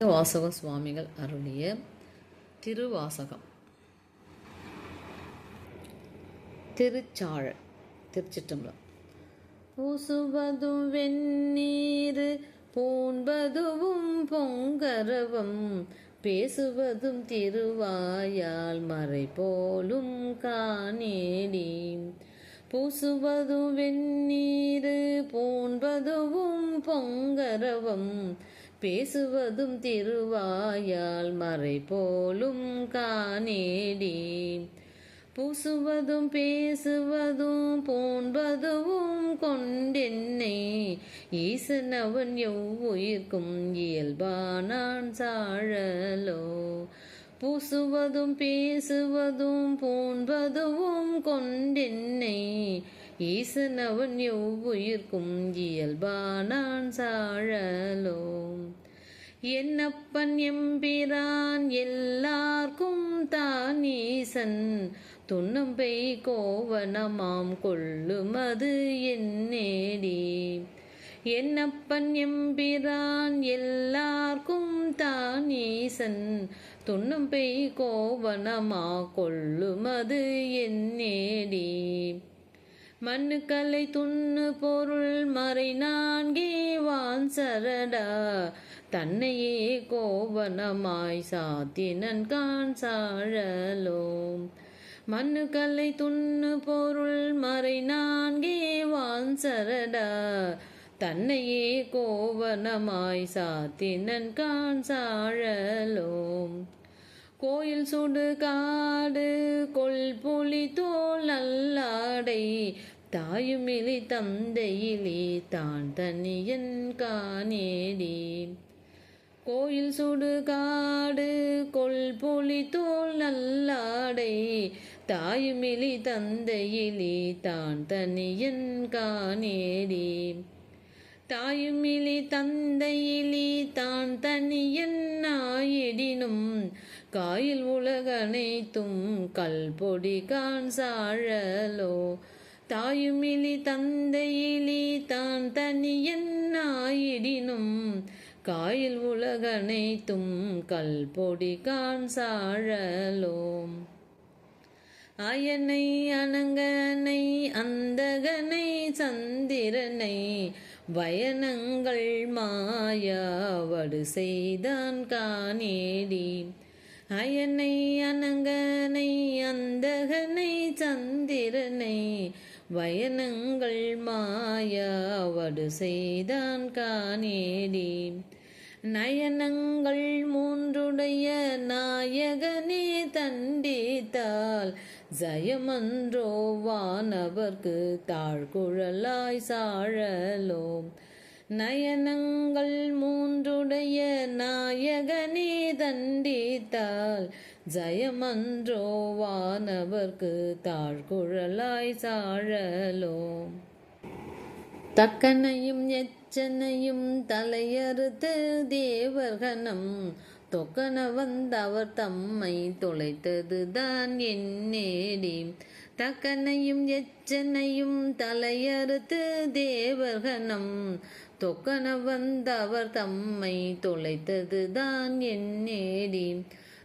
வாசக சுவாமிகள் அருளிய திருவாசகம். திருச்சாழல் திருச்சிட்டம்பலம் பூசுவதும் வெந்நீர் பூண்பதுவும் பொங்கரவம் பேசுவதும் திருவாயால் மறை போலும் காணேடி பூசுவதும் வெந்நீர் பூண்பதுவும் பொங்கரவம் பேசுவதும் திருவாயால் மறை போலும் காணேடி. பூசுவதும் பேசுவதும் போன்பதுவும் கொண்டென்னை. ஈசனவன் எவ்வுயிர்க்கும் இயல்பானான் சாழலோ. பூசுவதும் பேசுவதும் போன்பதுவும் கொண்டென்னை. ஈசனவன் எவ்வுயிர்க்கும் இயல்பானான் சாழலோ. என்னப்பன் எம்பிரான் எல்லார்க்கும் தான் ஈசன் துன்னம்பை கோவனமாம் கொள்ளுமது என்னேடி. என்னப்பன் எம்பிரான் எல்லார்க்கும் தான் ஈசன் துன்னம்பை கோவனமா கொள்ளுமது என்னேடி. மண்ணுக்கலை துண்ணு பொருள் மறை நான்கே வான் சரடா தன்னையே கோவனமாய் சாத்தினன் கான் சாழலோம். கலை துண்ணு பொருள் மறை நான்கே வான் சரடா தன்னையே கோவனமாய் சாத்தினன் கான் சாழலோம். கோயில் சுடு காடு கொல் புலி தோல் நல்லாடை. தாயுமிலி தந்தையிலே தான் தனியன் காணேடி. கோயில் சுடு காடு கொல் புலி தோல் நல்லாடை. தாயுமிலி தந்தையிலே தான் தனியன் காணேடி. தாயுமிலி தந்தையிலே தான் தனியன் ஆயிடினும் காயில் உலகனைத்தும் கல்பொடி கான் சாழலோ. தாயுமிலி தந்தையிலி தான் தனியன் ஆயிடினும் காயில் உலகனைத்தும் கல்பொடி கான் சாழலோம் அயனை அனங்கனை அந்தகனை சந்திரனை வயனங்கள் மாயாவடு செய்தான் காணேடி. அயனை அனங்கனை அந்தகனை சந்திரனை வயனங்கள் மாயாவடு செய்தான் காணேடி. நயனங்கள் மூன்றுடைய நாயகனே தண்டித்தால் ஜயமன்றோ வானவர்க்கு தாழ்குழலாய் சாழலோம். நயனங்கள் மூன்றுடைய நாயகனே தண்டித்தால் ஜயமன்றோ வானவர்க்கு தாழ்குழலாய் சாழலோ. தக்கனையும் எச்சனையும் தலையறுத்து தேவர்கனம் தொக்கன வந்தவர் தம்மை தொலைத்தது தான் என்னேடி. தக்கனையும் எச்சனையும் தலையறுத்து தேவர்கனம் தொக்கன வந்தவர் தம்மை தொலைத்தது தான் என்னேடி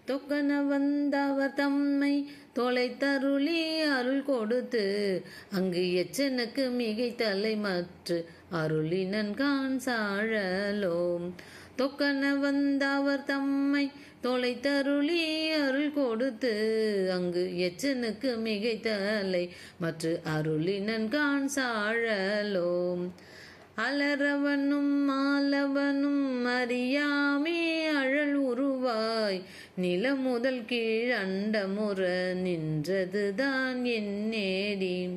தொக்கன வந்தவர் தம்மை தொலைத்தருளி அருள் கொடுத்து அங்கு எச்சனுக்கு மிகை தலை மற்ற அருளினன் கான் சாழலோம். தொக்கன வந்தவர் தம்மை தொலைத்தருளி அருள் கொடுத்து அங்கு எச்சனுக்கு மிகை தலை மற்ற அருளினன் கான் சாழலோம். அலறவனும் மாலவனும் அறியாமே அழல் உருவாய். நில முதல் கீழ் அண்டமுற நின்றதுதான் என் நேடி.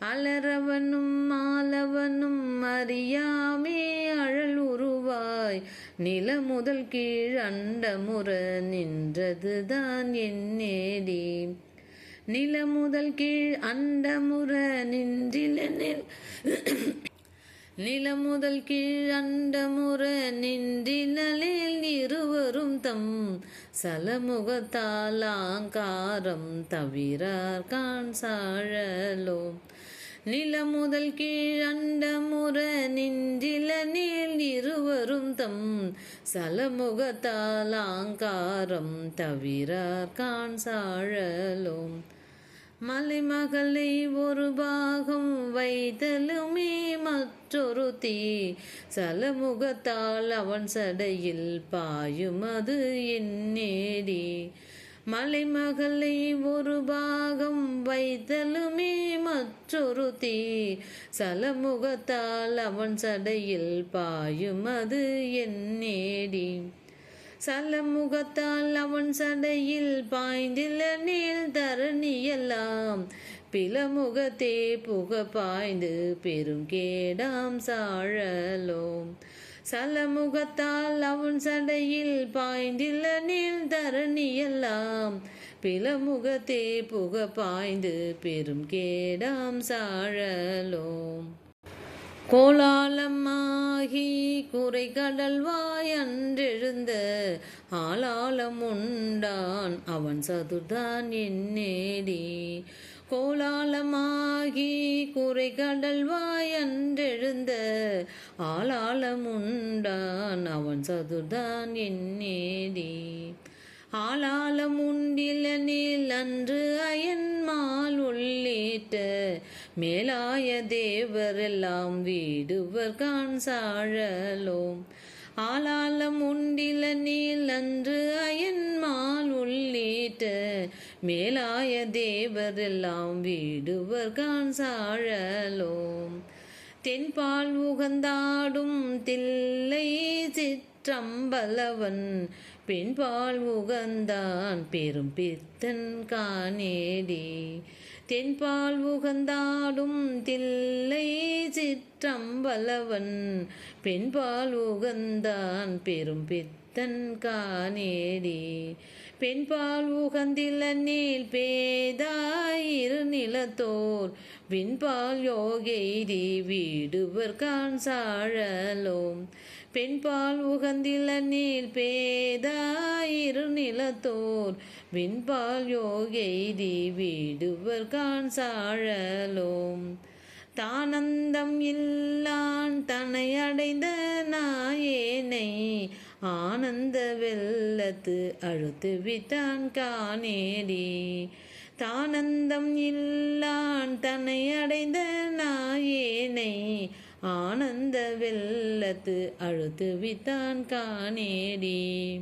அலறவனும் மாலவனும் அறியாமே அழல் உருவாய். நில முதல் கீழ் அண்டமுற நின்றதுதான் என் நேடி. நில முதல் கீழ் அண்டமுற நின்றிலனில் நிலமுதல் கீழ் அண்டமுற நின்றினலில் இருவரும் தம் சலமுகத்தாலாங்காரம் தவிரார் கான் சாழலோ நிலம் நிலமுதல் கீழண்டமுற நின்றில இருவரும் தம் சலமுகத்தாலாங்காரம் தவிரார் கான் சாழலோம். மலைமகளை ஒரு பாகம் வைதலுமே மற்றொரு தீ சலமுகத்தால் அவன் சடையில் பாயும் அது என்னேடி. மலைமகளை ஒரு பாகம் வைத்தலுமே மற்றொரு தீ சலமுகத்தால் அவன் சடையில் பாயும் அது என்னேடி. சல முகத்தால் அவன் சடையில் பாய்ந்தில நீள் தரணியெல்லாம் பிலமுகத்தே புக பாய்ந்து பெரும் கேடாம் சாழலோம். சலமுகத்தால் அவன் சடையில் பாய்ந்தில நீள் தரணியெல்லாம் பிலமுகத்தே புக பாய்ந்து பெரும் கேடாம் சாழலோம். கோலாலமாகி குறை கடல்வாய் அன்றெழுந்த ஆளாளம் உண்டான் அவன் சதுர்தான் என்னேடி கோலாலமாகி குறை கடல் வாயன்றெழுந்த ஆளாளம் உண்டான் அவன் சதுர்தான் என்னேடி ஆளாளம் உண்டில நீல் அன்று அயன்மால் உள்ளிட்ட மேலாய தேவரெல்லாம் வீடுவர் கான் சாழலோம். ஆளாளம் உண்டில அன்று அயன்மால் உள்ளிட்ட மேலாய தேவரெல்லாம் வீடுவர் கான் சாழலோம். தென்பால் உகந்தாடும் தில்லை சிற்றம்பலவன் பின்பால் உகந்தான் பெரும் பித்தன் காணேடி. தென்பால் உகந்தாடும் தில்லை சிற்றம்பலவன். பெண்பால் உகந்தான் பெரும் பித்தன் காணேடி. பெண்பால் உகந்தில நீல் பேதாயிரு நிலத்தோர். விண்பால் யோகெய்தி வீடுவர் கான் சாழலோம். பெண்பால் உகந்தில நீர் பேதாயிரு நிலத்தோர். விண்பால் யோகெய்தி வீடுவர் கான் சாழலோம். தானந்தம் இல்லான் தன்னை அடைந்த நாயேனை. ஆனந்த வெள்ளத்து அழுத்து விட்டான் காணேடி. தானந்தம் இல்லான் தன்னை அடைந்த நாயேனை. ஆனந்த வெள்ளத்து அழுத்து வித்தான் காணேடி.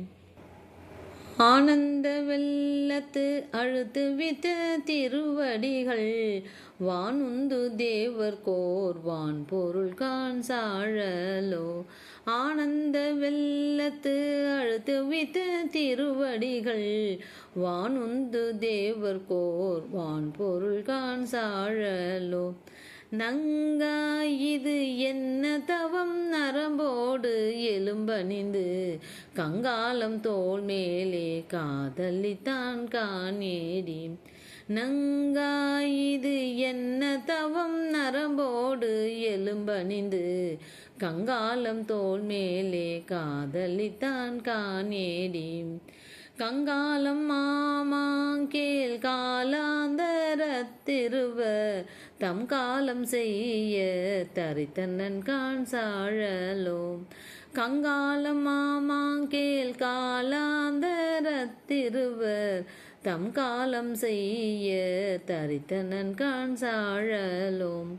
ஆனந்த வெள்ளத்து அழுத்து வித்த திருவடிகள் வானுந்து தேவர் கோர்வான் பொருள் கான் சாழலோ. ஆனந்த வெள்ளத்து அழுத்து வித்த திருவடிகள் வானுந்து தேவர் கோர்வான் பொருள் கான் சாழலோ. நங்காய் இது என்ன தவம்? நரம்போடு எலும்பணிந்து கங்காலம் தோல் மேலே காதலித்தான் காணேடி. நங்காய் இது என்ன தவம்? நரம்போடு எலும்பணிந்து கங்காலம் தோல் மேலே காதலித்தான் காணேடி. கங்காலம் மாமாங்கேல் காலாந்தரத்திருவர் தம் காலம் செய்ய தரித்தனன் கான் சாழலோம். கங்காலம் மாமாங்கேல் காலாந்தரத்திருவர் தம் காலம் செய்ய தரித்தனன் கான் சாழலோம்.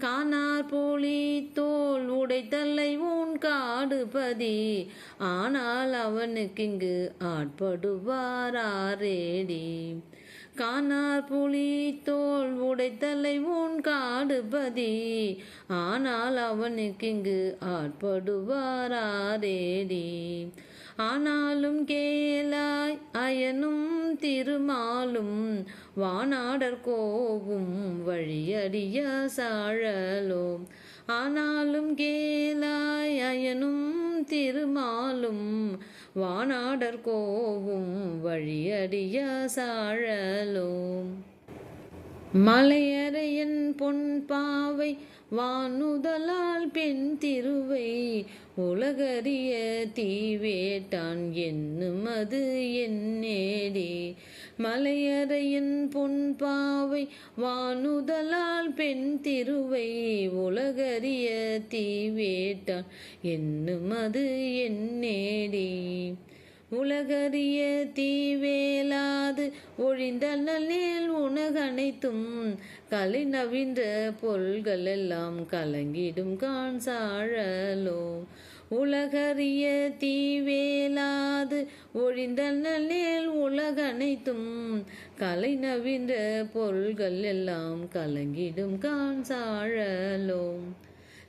கானார் போலி தோல் உடைத்தல்லை உன் காடுபதி ஆனால் அவனுக்கு இங்கு ஆட்படுவாரேடி கானார் புலி தோல் உடைத்தலை உன் காடுபதி. ஆனால் அவனுக்கிங்கு ஆட்படுவாரேடி ஆனாலும் கேளாய் அயனும் திருமாலும் வானாடர் கோவும் வழியடிய சாழலோ. ஆனாலும் கேளாய் அயனும் திருமாலும் வானாடர் கோவும் வழியடிய சாழலோம் மலையறையன் பொன் பாவை வானுதலால் பெண் திருவை உலகறிய தீவேட்டான் என்னும் அது என்னேடி பொன் பொன்பாவை வானுதலால் பெண் திருவை உலகறிய தீவேட்டான் என்னும் அது என்னே உலகறிய தீவேலாது ஒழிந்தல்லில் உனகனைத்தும் கலை நவின்ற பொருள்கள் எல்லாம் கலங்கிடும் கான் சாழலோ. உலகறிய தீவேலாது ஒழிந்தல்லில் உலகனைத்தும் கலை நவின்ற பொருள்கள் எல்லாம் கலங்கிடும் கான் சாழலோ.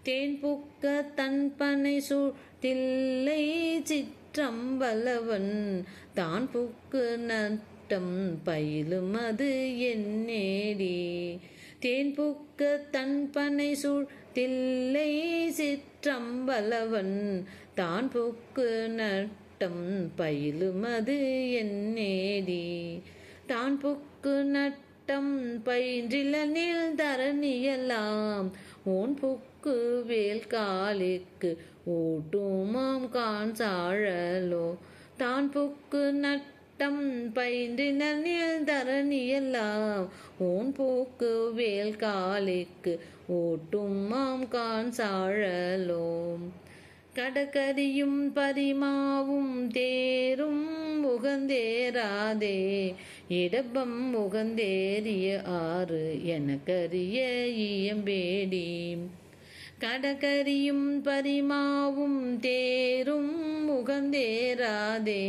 தேன் புக்க தன்பனை சூழ்த்தில்லை சூழ்த்தில்லை சிற்றம்பலவன் தான் புக்கு நட்டம் பயிலும் அது என்னேடி? தேன் புக்க தன்பனை சூழ்த்தில்லை சிற்றம்பலவன் தான் புக்கு நட்டம் பயிலும் அது என்னேடி? தான் புக்கு நட்டம் பயின்றில நில் தரணியலாம் உன் புக்கு வேல் காலிக்கு ஓட்டுமாம் கான் சாழலோ. தான் புக்கு நட்டம் பயின்றினில் தரணியெல்லாம். ஓன் போக்கு வேல் காலிக்கு ஓட்டுமாம் கான் சாழலோ. கடற்கரியும் பரிமாவும் தேரும் முகந்தேராதே இடப்பம் முகந்தேறிய ஆறு எனக்கரிய இயம்பேடி. கடகரியும் பரிமாவும் தேரும் முகந்தேராதே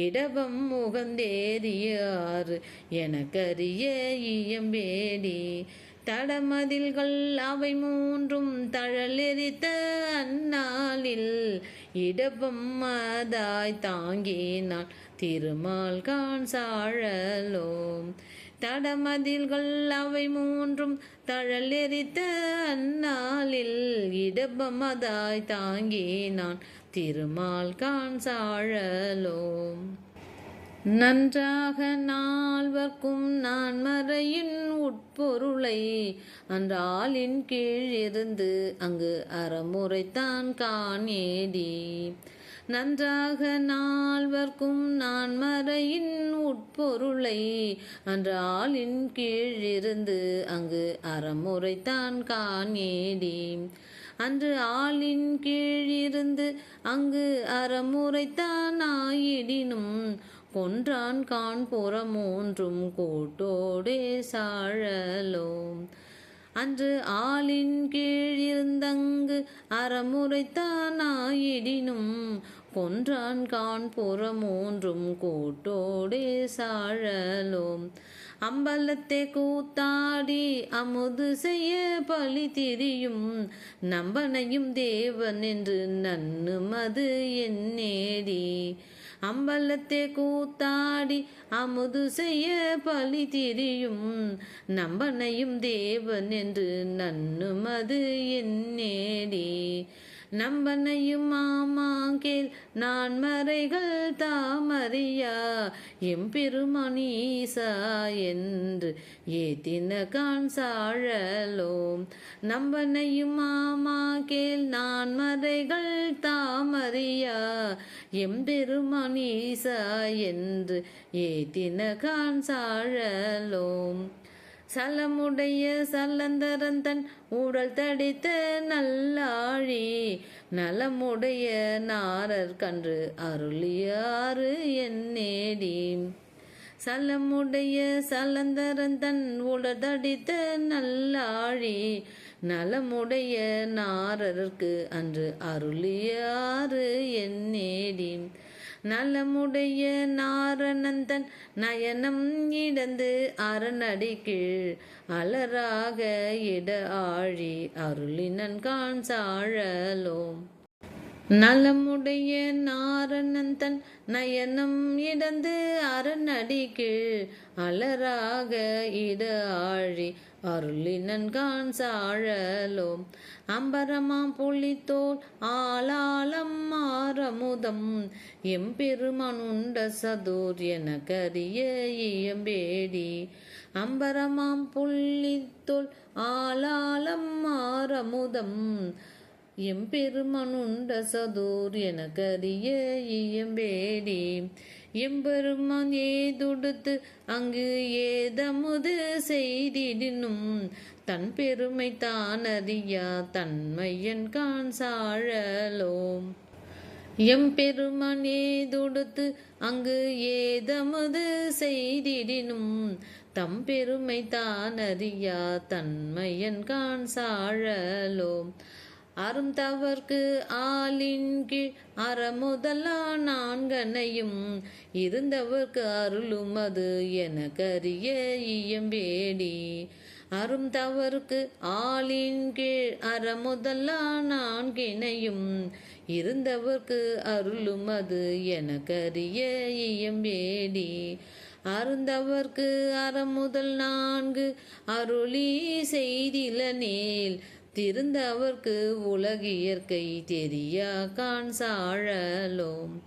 இடபம் முகந்தேறியார் எனக்கரிய இயம்பேடி தடமதில்கள் அவை மூன்றும் தழலெரித்த அந்நாளில் இடபம் மதாய் தாங்கினான் திருமால் கான் சாழலோம் தடமதில்கள் அவை மூன்றும் தழலெறித்த அந்நாளில் இடபமதாய் தாங்கினான் திருமால் கான் சாழலோம். நன்றாக நால்வர்க்கும் நான் மறையின் உட்பொருளை அன்றாலின் கீழ் இருந்து அங்கு அறமுறைத்தான் காணேடி. நன்றாக நால்வர்க்கும் நான் மறையின் உட்பொருளை. அன்று ஆளின் கீழிருந்து அங்கு அறமுறைத்தான் காணேடி அன்று ஆளின் கீழிருந்து அங்கு அறமுறைத்தான் ஆயிடினும் கொன்றான் கான் புறமூன்றும் கூட்டோடே சாழலோம். அன்று ஆளின் கீழிருந்தங்கு அறமுறைத்தான் ஆயிடினும் கொன்றான் கான் புறமூன்றும் கூட்டோடே சாழலோம். அம்பலத்தை கூத்தாடி அமுது செய்ய பழி திரியும். நம்பனையும் தேவன் என்று நன்னு மது என்னேடி. அம்பலத்தை கூத்தாடி அமுது செய்ய பழி திரியும். நம்பனையும் தேவன் என்று நன்னு மது என்னேடி. நம்பனையும் ஆமாங்கேல் நான் மறைகள் தாமறியா எம்பெருமணீசா என்று ஏத்தின கான் சாழலோம். நம்பனையும் ஆமாங்கேல் நான் மறைகள் தாமறியா எம்பெருமணீசா என்று ஏத்தின கான் சாழலோம். சலமுடைய சலந்தரந்தன் உடல் தடித்த நல்லாழி நலமுடைய நாரர் கன்று அருளியாறு என்னேடி சலமுடைய சலந்தரந்தன் உடல் தடித்த நல்லாழி நலமுடைய நாரருக்கு அன்று அருளியாறு என்னேடி நலமுடைய நாரணந்தன் நயனம் இடந்து அரணடி கீழ் அலராக இட ஆழி அருளினன் கான் சாழலோம். நலமுடைய நாரணந்தன் நயனம் இடந்து அரணடி கீழ் அலராக இட ஆழி அருளினன்கான் சாழலோம். அம்பரமாம் புள்ளித்தோல் ஆளாளம் மாறமுதம் எம்பெருமனுண்ட சதூர் என கரிய இயம்பேடி. அம்பரமாம் புள்ளித்தோல் ஆளாளம் மாறமுதம் எம்பெருமனுண்ட சதூர் என கரிய இயம்பேடி. எம்பெருமான் ஏதுடுத்து அங்கு ஏதமுது செய்திடினும் தன் பெருமை தானறியா தன்மையன் கான் சாழலோம். எம்பெருமான் ஏதுடுத்து அங்கு ஏதமது செய்திடினும் தம் பெருமை தானறியா தன்மையன் கான் சாழலோம். அரும் தவர்க்கு ஆளின் கீழ் அறமுதலா நான்கனையும் இருந்தவர்க்கு அருளும் அது என கரிய இயம்பேடி அரும் தவறுக்கு ஆளின் கீழ் அறமுதலா நான்கினையும் இருந்தவர்க்கு அருளும் அது என கரிய இயம்பேடி அருந்தவர்க்கு அறமுதல் நான்கு அருளி செய்தில நேல் திருந்தவர்க்கு உலகியற்கை தெரியா கான் சாழலோம்.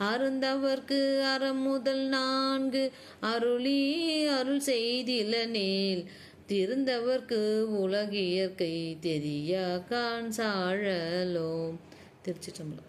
அருந்தவர்க்கு அறமுதல் நான்கு அருளி அருள் செய்தில நேல். திருந்தவர்க்கு உலகியற்கை தெரியா கான் சாழலோம். திருச்சிட்டம்